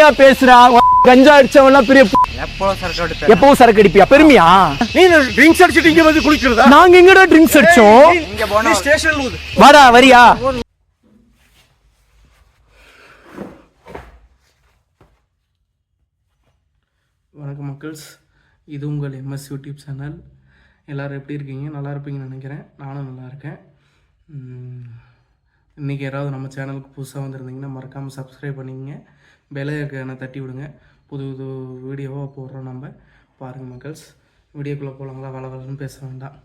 பெருமையா பேசுறா கஞ்சா அடிச்சவன்லாம் பெரிய எப்பவும் சரக்கு அடிப்பியா? பெருமையா? நீ ட்ரிங்க்ஸ் அடிச்சிட்டு இங்க வந்து குளிக்கிறதா? நாங்க எங்கடா ட்ரிங்க்ஸ் அடிச்சோம்? இங்க போனா ஸ்டேஷன்ல வாடா வரியா? வணக்கம் மக்கள்ஸ். இது உங்கள் எம்எஸ் யூடியூப் சேனல். எல்லோரும் எப்படி இருக்கீங்க? நல்லா இருப்பீங்கன்னு நினைக்கிறேன். நானும் நல்லா இருக்கேன். உம், இன்னைக்கு யாராவது நம்ம சேனலுக்கு புதுசாக வந்திருந்தீங்கன்னா மறக்காமல் சப்ஸ்கிரைப் பண்ணிக்கங்க. பெலையக்கான தட்டி விடுங்க. புது புது வீடியோவாக போடுறோம் நம்ம. பாருங்கள் மக்கள்ஸ் வீடியோக்குள்ளே போகலாங்களா வள வளன்னு பேச வேண்டாம்.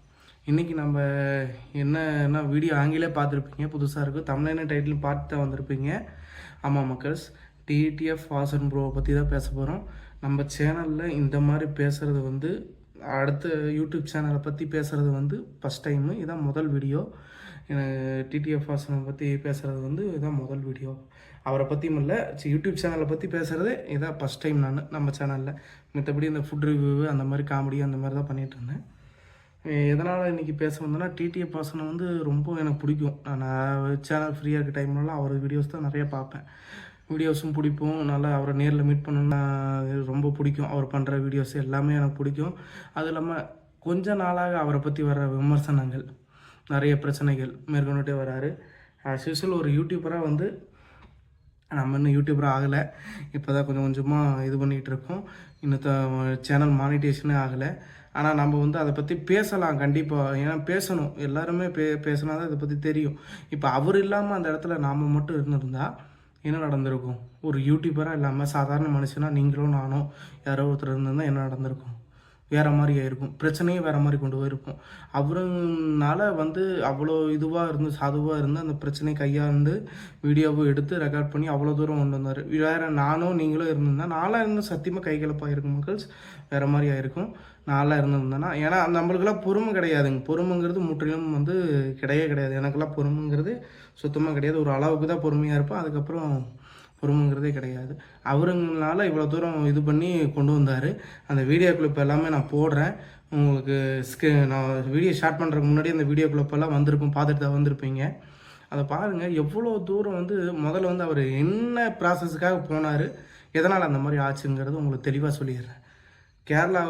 இன்றைக்கி நம்ம என்னன்னா வீடியோ ஆங்கிலே பார்த்துருப்பீங்க. புதுசாக இருக்குது என்ன டைட்டில் பார்த்து தான் வந்திருப்பீங்க. ஆமாம் மக்கள்ஸ் டிடிஎஃப் வாசன் ப்ரோவை பற்றி தான் பேச போகிறோம் நம்ம சேனலில் இந்த மாதிரி பேசுகிறது வந்து அடுத்த யூடியூப் சேனலை பற்றி பேசுகிறது வந்து ஃபஸ்ட் டைமு இதான் முதல் வீடியோ டிடிஎஃப் வாசனை பற்றி பேசுகிறது வந்து இதான் முதல் வீடியோ அவரை பற்றியும் இல்லை சி யூடியூப் சேனலை பற்றி பேசுகிறது இதான் ஃபஸ்ட் டைம் நான் நம்ம சேனலில். மற்றபடி இந்த ஃபுட் ரிவ்யூ அந்த மாதிரி காமெடி அந்த மாதிரி தான் பண்ணிகிட்டு இருந்தேன். எதனால் இன்றைக்கி பேச வந்தோன்னா டிடிஎஃப் வாசனை வந்து ரொம்ப எனக்கு பிடிக்கும். நான் சேனல் ஃப்ரீயாக இருக்க டைம்லலாம் அவர் வீடியோஸ் தான் நிறைய பார்ப்பேன். வீடியோஸும் பிடிக்கும். நல்லா அவரை நேரில் மீட் பண்ணணும்னா ரொம்ப பிடிக்கும். அவர் பண்ணுற வீடியோஸ் எல்லாமே எனக்கு பிடிக்கும். அதுவும் இல்லாமல் கொஞ்ச நாளாக அவரை பற்றி வர்ற விமர்சனங்கள் நிறைய பிரச்சனைகள் மேற்கொண்டுட்டே வராரு. ஆஸ் யூஸ்வல் ஒரு யூடியூபராக வந்து நம்ம இன்னும் யூடியூபராக ஆகலை. இப்போ தான் கொஞ்சம் கொஞ்சமாக இது பண்ணிகிட்டு இருக்கோம். இன்னும் சேனல் மானிட்டேஷனே ஆகலை. ஆனால் நம்ம வந்து அதை பற்றி பேசலாம் கண்டிப்பாக ஏன்னா பேசணும். எல்லாருமே பே பேசினா தான் இதை பற்றி தெரியும். இப்போ அவர் இல்லாமல் அந்த இடத்துல நாம் மட்டும் இருந்திருந்தால் என்ன நடந்திருக்கும்? ஒரு யூடியூபராக இல்லாமல் சாதாரண மனுஷனாக நீங்களும் நானும் யாரோ ஒருத்தர் இருந்திருந்தால் என்ன நடந்திருக்கும்? வேற மாதிரி ஆயிருக்கும். பிரச்சனையும் வேற மாதிரி கொண்டு போயிருக்கும். அவருனால வந்து அவ்வளோ இதுவாக இருந்து சாதுவாக இருந்து அந்த பிரச்சனையை கையாண்டு வீடியோவை எடுத்து ரெக்கார்ட் பண்ணி அவ்வளோ தூரம் கொண்டு வந்தார். வேற நானும் நீங்களும் இருந்திருந்தா நாளாக இருந்து சத்தியமாக கைகலப்பாக இருக்கும் மக்கள்ஸ். வேற மாதிரி ஆயிருக்கும். நாளாக இருந்திருந்தேன்னா ஏன்னா நம்மளுக்கெல்லாம் பொறுமை கிடையாதுங்க. பொறுமைங்கிறது முற்றிலும் வந்து கிடையவே கிடையாது. எனக்கெல்லாம் பொறுமைங்கிறது சுத்தமாக கிடையாது. ஒரு அளவுக்கு தான் பொறுமையாக இருப்பேன். அதுக்கப்புறம் பொறுமைங்கிறதே கிடையாது. அவருங்களால இவ்வளோ தூரம் இது பண்ணி கொண்டு வந்தார். அந்த வீடியோ கிளிப் எல்லாமே நான் போடுறேன். உங்களுக்கு ஸ்கி நான் வீடியோ ஷார்ட் பண்ணுறதுக்கு முன்னாடி அந்த வீடியோ கிளிப் எல்லாம் வந்திருக்கும். பார்த்துட்டு தான் வந்திருப்பீங்க. அதை பாருங்கள் எவ்வளோ தூரம் வந்து முதல்ல வந்து அவர் என்ன ப்ராசஸுக்காக போனார் எதனால் அந்த மாதிரி ஆச்சுங்கிறது உங்களுக்கு தெளிவாக சொல்லிடுறேன். கேரளா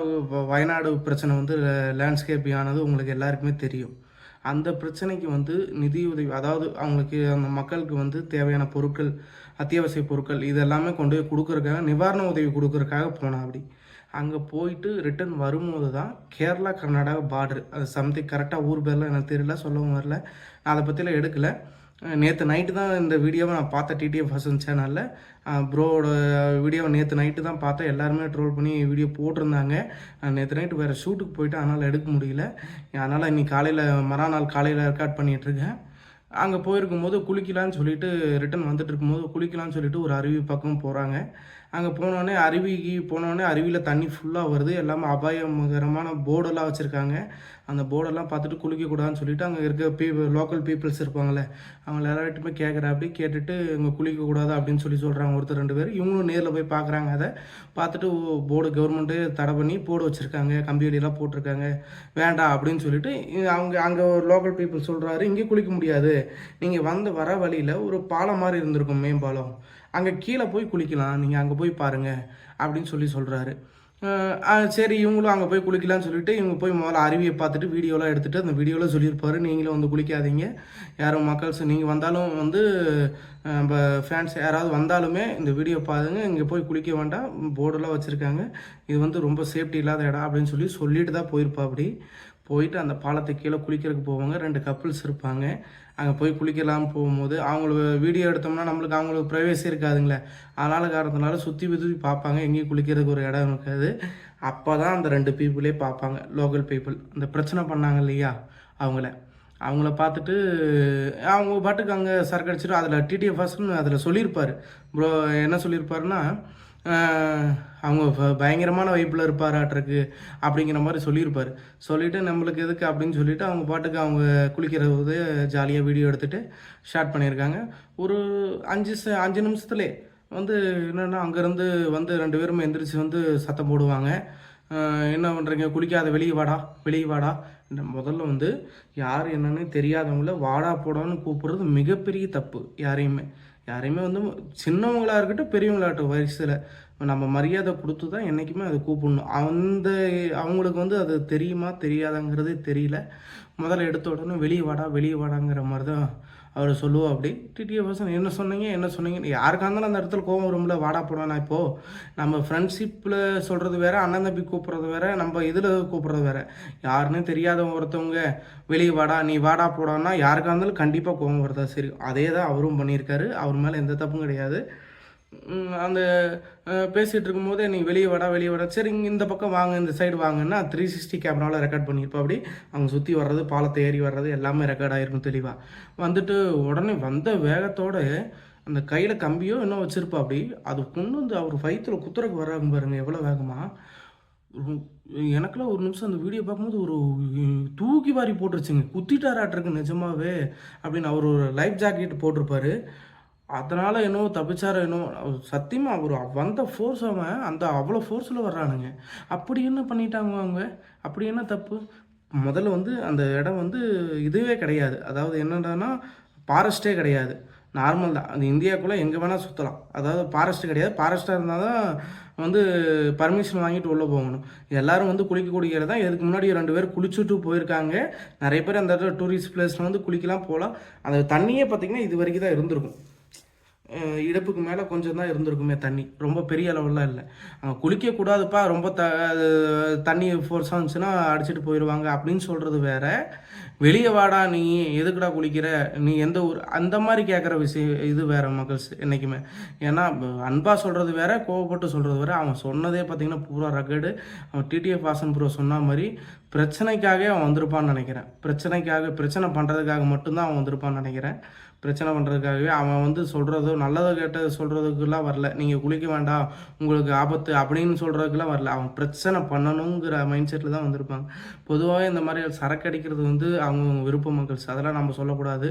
வயநாடு பிரச்சனை வந்து லேண்ட்ஸ்கேப் ஆனது உங்களுக்கு எல்லாருக்குமே தெரியும். அந்த பிரச்சனைக்கு வந்து நிதியுதவி அதாவது அவங்களுக்கு அந்த மக்களுக்கு வந்து தேவையான பொருட்கள் அத்தியாவசிய பொருட்கள் இது எல்லாமே கொண்டு போய் கொடுக்குறக்காக நிவாரண உதவி கொடுக்குறக்காக போனா அப்படி. அங்கே போயிட்டு ரிட்டர்ன் வரும்போது தான் கேரளா கர்நாடகா பார்டர் அது சம்திங் கரெக்டாக ஊர் பேர்லாம் எனக்கு தெரியல சொல்லவும் வரல. நான் அதை பற்றிலாம் எடுக்கலை. நேற்று நைட்டு தான் இந்த வீடியோவை நான் பார்த்தேன் டிடிஎஃப் ஹசன் சேனலில் ப்ரோவோட வீடியோவை நேற்று நைட்டு தான் பார்த்தேன். எல்லாருமே ட்ரோல் பண்ணி வீடியோ போட்டிருந்தாங்க. நேற்று நைட்டு வேறு ஷூட்டுக்கு போயிட்டு அதனால் எடுக்க முடியல. அதனால் இன்றைக்கி காலையில் மறுநாள் காலையில் ரெக்கார்ட் பண்ணிகிட்ருக்கேன் அங்கே போயிருக்கும் போது குளிக்கலான்னு சொல்லிட்டு ரிட்டன் வந்துட்டு இருக்கும்போது குளிக்கலான்னு சொல்லிட்டு ஒரு அருவி பக்கம் போகிறாங்க அங்கே போனோடனே அருவிக்கு போனோடனே அருவியில் தண்ணி ஃபுல்லாக வருது. எல்லாமே அபாயகரமான போர்டெல்லாம் வச்சுருக்காங்க. அந்த போர்டெல்லாம் பார்த்துட்டு குளிக்கக்கூடாதுன்னு சொல்லிட்டு அங்கே இருக்க பீ லோக்கல் பீப்புள்ஸ் இருப்பாங்களே அவங்க எல்லார்ட்டுமே கேட்குற அப்படி கேட்டுட்டு இங்கே குளிக்கக்கூடாது அப்படின்னு சொல்லி சொல்கிறாங்க ஒருத்தர் ரெண்டு பேர். இவங்களும் நேரில் போய் பார்க்குறாங்க அதை பார்த்துட்டு போர்டு கவர்மெண்ட்டு தடை பண்ணி போர்டு வச்சுருக்காங்க. கம்பியடியெல்லாம் போட்டிருக்காங்க. வேண்டாம் அப்படின்னு சொல்லிட்டு அவங்க அங்கே ஒரு லோக்கல் பீப்புள் சொல்கிறாரு இங்கே குளிக்க முடியாது. நீங்கள் வந்து வர வழியில் ஒரு பாலம் மாதிரி இருந்திருக்கும் மேம்பாலம். அங்கே கீழே போய் குளிக்கலாம் நீங்கள் அங்கே போய் பாருங்கள் அப்படின்னு சொல்லி சொல்கிறாரு சரி இவங்களும் அங்கே போய் குளிக்கலாம்னு சொல்லிட்டு இவங்க போய் முதல்ல அருவியை பார்த்துட்டு வீடியோலாம் எடுத்துகிட்டு அந்த வீடியோவில் சொல்லியிருப்பாரு. நீங்களும் வந்து குளிக்காதீங்க. யாரும் மக்கள்ஸ் நீங்கள் வந்தாலும் வந்து நம்ம ஃபேன்ஸ் யாராவது வந்தாலுமே இந்த வீடியோ பாருங்க. இங்கே போய் குளிக்க வேண்டாம். போர்டெல்லாம் வச்சுருக்காங்க. இது வந்து ரொம்ப சேஃப்டி இல்லாத இடம் அப்படின்னு சொல்லி சொல்லிட்டு தான் போயிருப்பா அப்படி. போயிட்டு அந்த பாலத்துக்கு கீழே குளிக்கிறதுக்கு போவாங்க. ரெண்டு கப்புள்ஸ் இருப்பாங்க. அங்கே போய் குளிக்கலாம்னு போகும்போது அவங்களுக்கு வீடியோ எடுத்தோம்னா நம்மளுக்கு அவங்களுக்கு ப்ரைவேசி இருக்காதுங்களே. அதனால் காரணத்தினால சுற்றி சுற்றி பார்ப்பாங்க. எங்கேயும் குளிக்கிறதுக்கு ஒரு இடம் இருக்காது. அப்போ தான் அந்த ரெண்டு பீப்புளே பார்ப்பாங்க. லோக்கல் பீப்புள் அந்த பிரச்சனை பண்ணாங்க இல்லையா? அவங்கள. அவங்கள பார்த்துட்டு அவங்க பாட்டுக்கு அங்கே சரக்கு அடிச்சிட்டு அதில் டிடிஎஃப்எஸ்ன்னு அதில் சொல்லியிருப்பார். ப்ரோ என்ன சொல்லியிருப்பாருன்னா அவங்க ப- பயங்கரமான வைப்பில் இருப்பாராட்டிருக்கு அப்படிங்கிற மாதிரி சொல்லியிருப்பார். சொல்லிவிட்டு நம்மளுக்கு எதுக்கு அப்படின்னு சொல்லிவிட்டு அவங்க பாட்டுக்கு அவங்க குளிக்கிற போது ஜாலியாக வீடியோ எடுத்துகிட்டு ஷார்ட் பண்ணியிருக்காங்க. ஒரு அஞ்சு ச- அஞ்சு நிமிஷத்துலே வந்து என்னென்னா அங்கேருந்து வந்து ரெண்டு பேரும் எந்திரிச்சு வந்து சத்தம் போடுவாங்க. என்ன பண்ணுறீங்க குளிக்காத வெளியே வாடா வெளியே வாடா. முதல்ல வந்து யார் என்னன்னு தெரியாதவங்கள வாடா போடான்னு கூப்பிடுறது மிகப்பெரிய தப்பு யாரையுமே. யாரையுமே வந்து சின்னவங்களாக இருக்கட்டும் பெரியவங்களாகட்டும் வயசில் நம்ம மரியாதை கொடுத்து தான் என்றைக்குமே அதை கூப்பிடணும். அந்த அவங்களுக்கு வந்து அது தெரியுமா தெரியாதாங்கிறது தெரியல. முதல்ல எடுத்த உடனே வெளியே வாடா வெளியே வாடாங்கிற மாதிரி தான் அவர் சொல்லுவோம் அப்படி டிடிஏ பர்சன் என்ன சொன்னீங்க என்ன சொன்னீங்க? யாருக்கா இருந்தாலும் அந்த இடத்துல கோவம் வரும்ல வாடா போடானா இப்போது நம்ம ஃப்ரெண்ட்ஷிப்பில் சொல்கிறது வேற அண்ணன் தம்பி கூப்பிட்றது வேற நம்ம இதில் கூப்பிட்றது வேற. யாருன்னு தெரியாதவங்க ஒருத்தவங்க வெளியே வாடா நீ வாடா போடான்னா யாருக்கா இருந்தாலும் கண்டிப்பாக கோவம் வரதா? சரி அதே தான் அவரும் பண்ணியிருக்காரு. அவர் மேலே எந்த தப்பும் கிடையாது. அந்த பேசிகிட்டு இருக்கும்போது நீ வெளியே வடா வெளியே வடா. சரி இந்த பக்கம் வாங்க இந்த சைடு வாங்கன்னா த்ரீ சிக்ஸ்டி கேமராவில் ரெக்கார்ட் பண்ணியிருப்போம் அப்படி. அவங்க சுற்றி வர்றது பாலத்தை ஏறி வர்றது எல்லாமே ரெக்கார்ட் ஆகிருக்கும் தெளிவாக வந்துட்டு உடனே வந்த வேகத்தோடு அந்த கையில் கம்பியோ இன்னும் வச்சிருப்பா அப்படி. அது கொண்டு வந்து அவர் வயிற்றுல குத்துறக்கு வர்றாங்க பாருங்கள் எவ்வளோ வேகமாக எனக்குலாம் ஒரு நிமிஷம் அந்த வீடியோ பார்க்கும்போது ஒரு தூக்கி வாரி போட்டுருச்சுங்க. குத்திட்டாராட்டிருக்கு நிஜமாவே அப்படின்னு அவர் ஒரு லைஃப் ஜாக்கெட் போட்டிருப்பாரு. அதனால என்னவோ தப்பிச்சாரோ என்னவோ அவர் சத்தியமா அவர் வந்த ஃபோர்ஸ் அவன் அந்த அவ்வளோ ஃபோர்ஸில் வர்றானுங்க. அப்படி என்ன பண்ணிட்டாங்க அவங்க? அப்படி என்ன தப்பு? முதல்ல வந்து அந்த இடம் வந்து இதுவே கிடையாது. அதாவது என்னடான்னா ஃபாரஸ்ட்டே கிடையாது. நார்மல் தான். அந்த இந்தியாவுக்குள்ளே எங்கே வேணால் சுற்றலாம் அதாவது ஃபாரஸ்ட்டு கிடையாது. ஃபாரஸ்ட்டாக இருந்தால் தான் வந்து பர்மிஷன் வாங்கிட்டு உள்ளே போகணும். எல்லாரும் வந்து குளிக்கக்கூடிய தான் இதுக்கு முன்னாடி ரெண்டு பேர் குளிச்சுட்டு போயிருக்காங்க. நிறைய பேர் அந்த இடத்துல டூரிஸ்ட் பிளேஸில் வந்து குளிக்கலாம் போகலாம் அந்த தண்ணியே பார்த்திங்கன்னா இது வரைக்கும் தான் இருந்திருக்கும். இடுப்புக்கு மேலே கொஞ்சம் தான் இருந்திருக்குமே தண்ணி. ரொம்ப பெரிய அளவுலாம் இல்லை. அங்கே குளிக்கக்கூடாதுப்பா ரொம்ப த அது தண்ணி ஃபோர்ஸாக இருந்துச்சுன்னா அடிச்சிட்டு போயிடுவாங்க அப்படின்னு சொல்கிறது வேற. வெளியே வாடா நீ எதுக்குடா குளிக்கிற? நீ எந்த ஊர் அந்த மாதிரி கேட்குற விஷயம் இது வேற மக்கள்ஸ் என்றைக்குமே ஏன்னா அன்பாக சொல்கிறது வேற கோவப்பட்டு சொல்கிறது வேற. அவன் சொன்னதே பார்த்தீங்கன்னா பூரா ரகடு. அவன் டிடிஎஃப் வாசன் ப்ரோ சொன்ன மாதிரி பிரச்சனைக்காகவே அவன் வந்திருப்பான்னு நினைக்கிறேன். பிரச்சனைக்காக பிரச்சனை பண்ணுறதுக்காக மட்டும்தான் அவன் வந்திருப்பான்னு நினைக்கிறேன். பிரச்சனை பண்ணுறதுக்காகவே அவன் வந்து சொல்கிறதோ நல்லதை கேட்டது சொல்கிறதுக்குலாம் வரல. நீங்கள் குளிக்க வேண்டாம் உங்களுக்கு ஆபத்து அப்படின்னு சொல்கிறதுக்குலாம் வரல. அவன் பிரச்சனை பண்ணணுங்கிற மைண்ட் செட்டில் தான் வந்திருப்பாங்க. பொதுவாகவே இந்த மாதிரி சரக்கு அடிக்கிறது வந்து அவங்கவுங்க விருப்ப மக்கள்ஸ் அதெல்லாம் நம்ம சொல்லக்கூடாது.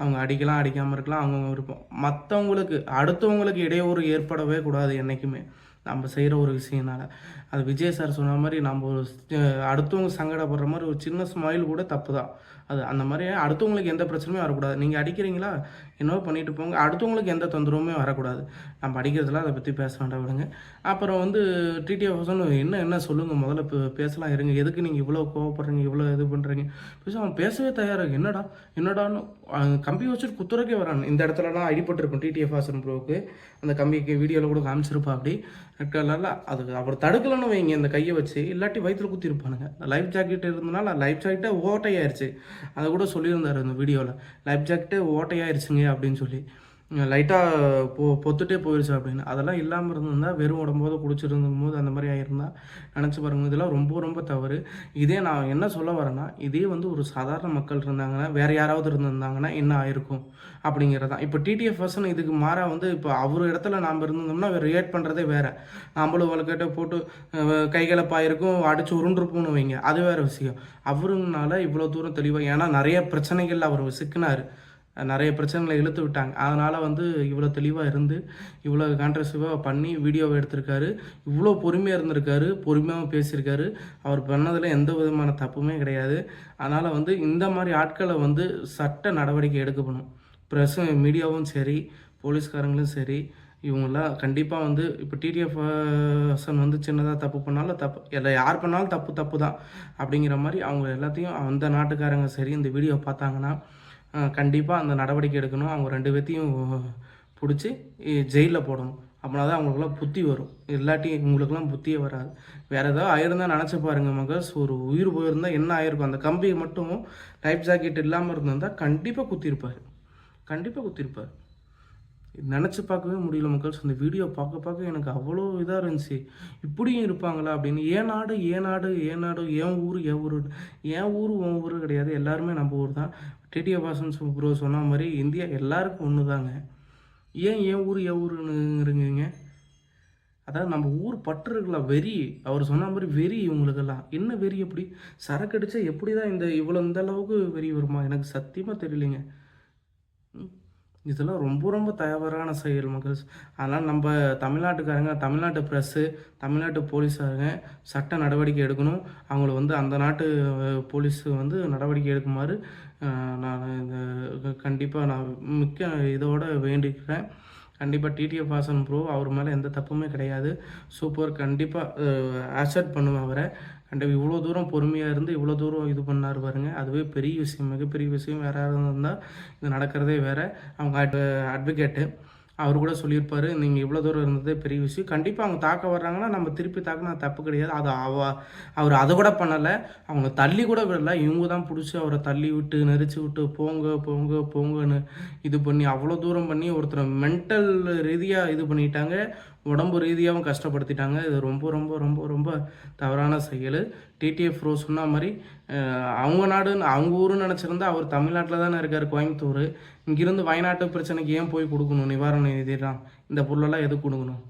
அவங்க அடிக்கலாம் அடிக்காமல் இருக்கலாம் அவங்கவுங்க விருப்பம். மற்றவங்களுக்கு அடுத்தவங்களுக்கு இடையூறு ஏற்படவே கூடாது என்றைக்குமே நம்ம செய்கிற ஒரு விஷயனால அது விஜய் சார் சொன்ன மாதிரி நம்ம ஒரு அடுத்தவங்க சங்கடப்படுற மாதிரி ஒரு சின்ன ஸ்மைல் கூட தப்பு தான். அது அந்த மாதிரி அடுத்தவங்களுக்கு எந்த பிரச்சனையும் வரக்கூடாது. நீங்கள் அடிக்கிறீங்களா? என்னவோ பண்ணிட்டு போங்க. அடுத்தவங்களுக்கு எந்த தொந்தரவுமே வரக்கூடாது. நம்ம அடிக்கிறதுல அதை பற்றி பேச வேண்டாம் விடுங்க. அப்புறம் வந்து டிடிஎஃப் என்ன என்ன சொல்லுங்கள் முதல்ல இப்போ பேசலாம் இருங்க. எதுக்கு நீங்கள் இவ்வளோ கோவப்படுறீங்க? இவ்வளோ இது பண்ணுறீங்க பேச அவன் பேசவே தயாராக என்னடா என்னடான்னு கம்பி வச்சுட்டு குத்துறக்கே வரான். இந்த இடத்துலலாம் அடிபட்டிருக்கும் டிடிஎஃப் ஹாசன் ப்ரோவுக்கு அந்த கம்பிக்கு வீடியோவில் கூட காமிச்சிருப்பா அப்படி. ரெட் அது அவர் தடுக்கலன்னு வைங்க இந்த கையை வச்சு. இல்லாட்டி வயிற்றுல குத்திருப்பானுங்க. லைஃப் ஜாக்கெட் இருந்தனால லைஃப் ஜாக்கெட்டே ஓட்டையாயிருச்சு. அதை கூட சொல்லியிருந்தார் அந்த வீடியோவில் லைஃப் ஜாக்கெட்டே ஓட்டையாயிருச்சுங்க அப்படின்னு சொல்லி. லைட்டாக பொ பொத்துட்டே போயிடுச்சு அப்படின்னு. அதெல்லாம் இல்லாமல் இருந்திருந்தா வெறும் உடம்போது குடிச்சிருந்தும் போது அந்த மாதிரி ஆயிருந்தா நினச்சி பாருங்க இதெல்லாம் ரொம்ப ரொம்ப தவறு. இதே நான் என்ன சொல்ல வரேன்னா இதே வந்து ஒரு சாதாரண மக்கள் இருந்தாங்கன்னா வேறு யாராவது இருந்திருந்தாங்கன்னா என்ன ஆயிருக்கும் அப்படிங்கிறதான் இப்போ டிடிஎஃப் பர்சன் இதுக்கு மாறாக வந்து இப்போ அவர் இடத்துல நாம் இருந்திருந்தோம்னா ரியாக்ட் பண்ணுறதே வேறு. நம்மளும் வழக்கிட்ட போட்டு கைகலப்பாயிருக்கும் அடித்து உருண்டுருப்போம்னு வைங்க. அது வேறு விஷயம். அவருனால இவ்வளோ தூரம் தெளிவாக ஏன்னா நிறைய பிரச்சனைகள் அவர் சிக்கினார் நிறைய பிரச்சனைகளை இழுத்து விட்டாங்க. அதனால் வந்து இவ்வளோ தெளிவாக இருந்து இவ்வளோ கான்ட்ரசிவாக பண்ணி வீடியோவை எடுத்திருக்காரு. இவ்வளோ பொறுமையாக இருந்திருக்காரு. பொறுமையாகவும் பேசியிருக்காரு. அவர் பண்ணதில் எந்த விதமான தப்புமே கிடையாது. அதனால் வந்து இந்த மாதிரி ஆட்களை வந்து சட்ட நடவடிக்கை எடுக்கப்படும் ப்ரெஸ் மீடியாவும் சரி போலீஸ்காரங்களும் சரி இவங்கெல்லாம் கண்டிப்பாக வந்து இப்போ டிடிஎஃப் வந்து சின்னதாக தப்பு பண்ணாலும் தப்பு இல்லை யார் பண்ணாலும் தப்பு தப்பு தான் அப்படிங்கிற மாதிரி அவங்க எல்லாத்தையும் அந்த நாட்டுக்காரங்க சரி இந்த வீடியோ பார்த்தாங்கன்னா கண்டிப்பாக அந்த நடவடிக்கை எடுக்கணும். அவங்க ரெண்டு பேர்த்தையும் பிடிச்சி ஜெயிலில் போடணும். அப்படின்னா தான் அவங்களுக்குலாம் புத்தி வரும். இல்லாட்டி உங்களுக்குலாம் புத்தியே வராது. வேறு ஏதாவது ஆயிருந்தால் நினச்சி பாருங்க மகஸ் ஒரு உயிர் போயிருந்தால் என்ன ஆயிருக்கும்? அந்த கம்பி மட்டும் லைஃப் ஜாக்கெட் இல்லாமல் இருந்திருந்தால் கண்டிப்பாக குத்திருப்பார். கண்டிப்பாக குத்திருப்பார். நினச்சி பார்க்கவே முடியல மக்கள்ஸ் அந்த வீடியோ பார்க்க பார்க்க எனக்கு அவ்வளோ இதாக இருந்துச்சு. இப்படியும் இருப்பாங்களா அப்படின்னு. ஏன் நாடு ஏன் நாடு ஏன் நாடு ஏன் ஊர் என் ஊர்? ஏன் ஊர் உன் ஊர் கிடையாது. எல்லாருமே நம்ம ஊர் தான். டிடிஏ பாசன் ப்ரோ சொன்ன மாதிரி இந்தியா எல்லாருக்கும் ஒன்று தாங்க ஏன் ஏன் ஊர் என் ஊருங்கிறீங்க அதாவது நம்ம ஊர் பற்று இருக்கலாம் வெறி. அவர் சொன்ன மாதிரி வெறி இவங்களுக்கெல்லாம். என்ன வெறி எப்படி சரக்கு அடித்தா எப்படி தான் இந்த இவ்வளோ இந்த அளவுக்கு வெறி வருமா? எனக்கு சத்தியமாக தெரியலைங்க. ம். இதெல்லாம் ரொம்ப ரொம்ப தவறான செயல் மக்கள் அதனால் நம்ம தமிழ்நாட்டுக்காரங்க தமிழ்நாட்டு ப்ரெஸ்ஸு தமிழ்நாட்டு போலீஸாருங்க சட்ட நடவடிக்கை எடுக்கணும். அவங்கள வந்து அந்த நாட்டு போலீஸு வந்து நடவடிக்கை எடுக்குமாறு நான் இந்த கண்டிப்பாக நான் மிக்க இதோட வேண்டிக்கிறேன். கண்டிப்பாக டிடிஎஃப் வாசன் ப்ரோ அவர் மேலே எந்த தப்புமே கிடையாது. சூப்பர் கண்டிப்பாக அக்செப்ட் பண்ணுவேன் அவரை. கண்டிப்பாக இவ்வளோ தூரம் பொறுமையாக இருந்து இவ்வளோ தூரம் இது பண்ணார் பாருங்க. அதுவே பெரிய விஷயம் மிகப்பெரிய விஷயம். வேறு யாராவது இருந்தால் இது நடக்கிறதே வேறு. அவங்க அட்வ அட்வொகேட்டு அவர் கூட சொல்லியிருப்பாரு நீங்கள் இவ்வளோ தூரம் இருந்ததே பெரிய விஷயம். கண்டிப்பாக அவங்க தாக்க வர்றாங்கன்னா நம்ம திருப்பி தாக்கினா தப்பு கிடையாது. அது அவ அவர் அதை கூட பண்ணலை. அவங்க தள்ளி கூட விடலை. இவங்க தான் பிடிச்சி அவரை தள்ளி விட்டு நெரிச்சு விட்டு போங்க போங்க போங்கன்னு இது பண்ணி அவ்வளோ தூரம் பண்ணி ஒருத்தரை மென்டல் ரீதியாக இது பண்ணிட்டாங்க. உடம்பு ரீதியாகவும் கஷ்டப்படுத்திட்டாங்க. இது ரொம்ப ரொம்ப ரொம்ப ரொம்ப தவறான செயல். டிடிஎஃப் ப்ரோ சொன்ன மாதிரி அவங்க நாடுன்னு அவங்க ஊருன்னு நினச்சிருந்தா அவர் தமிழ்நாட்டில் தானே இருக்கார் கோயம்புத்தூர். இங்கிருந்து வயநாட்டு பிரச்சனைக்கு ஏன் போய் கொடுக்கணும்? நிவாரண நிதிலாம் இந்த பொருளெல்லாம் எது கொடுக்கணும்?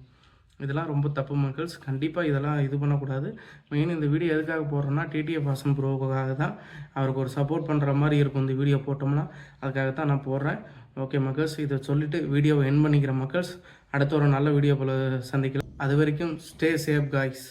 இதெல்லாம் ரொம்ப தப்பு மக்கள்ஸ். கண்டிப்பாக இதெல்லாம் இது பண்ணக்கூடாது. மெயின் இந்த வீடியோ எதுக்காக போடுறோன்னா டிடிஎஃப் வாசன் ப்ரோவுக்காக தான் அவருக்கு ஒரு சப்போர்ட் பண்ணுற மாதிரி இருக்கும் இந்த வீடியோ போட்டோம்னா. அதுக்காக தான் நான் போடுறேன். ஓகே மக்கள்ஸ் இதை சொல்லிவிட்டு வீடியோவை என் பண்ணிக்கிற மக்கள்ஸ். அடுத்த ஒரு நல்ல வீடியோ போல் சந்திக்கலாம். அது வரைக்கும் ஸ்டே சேஃப் காய்ஸ்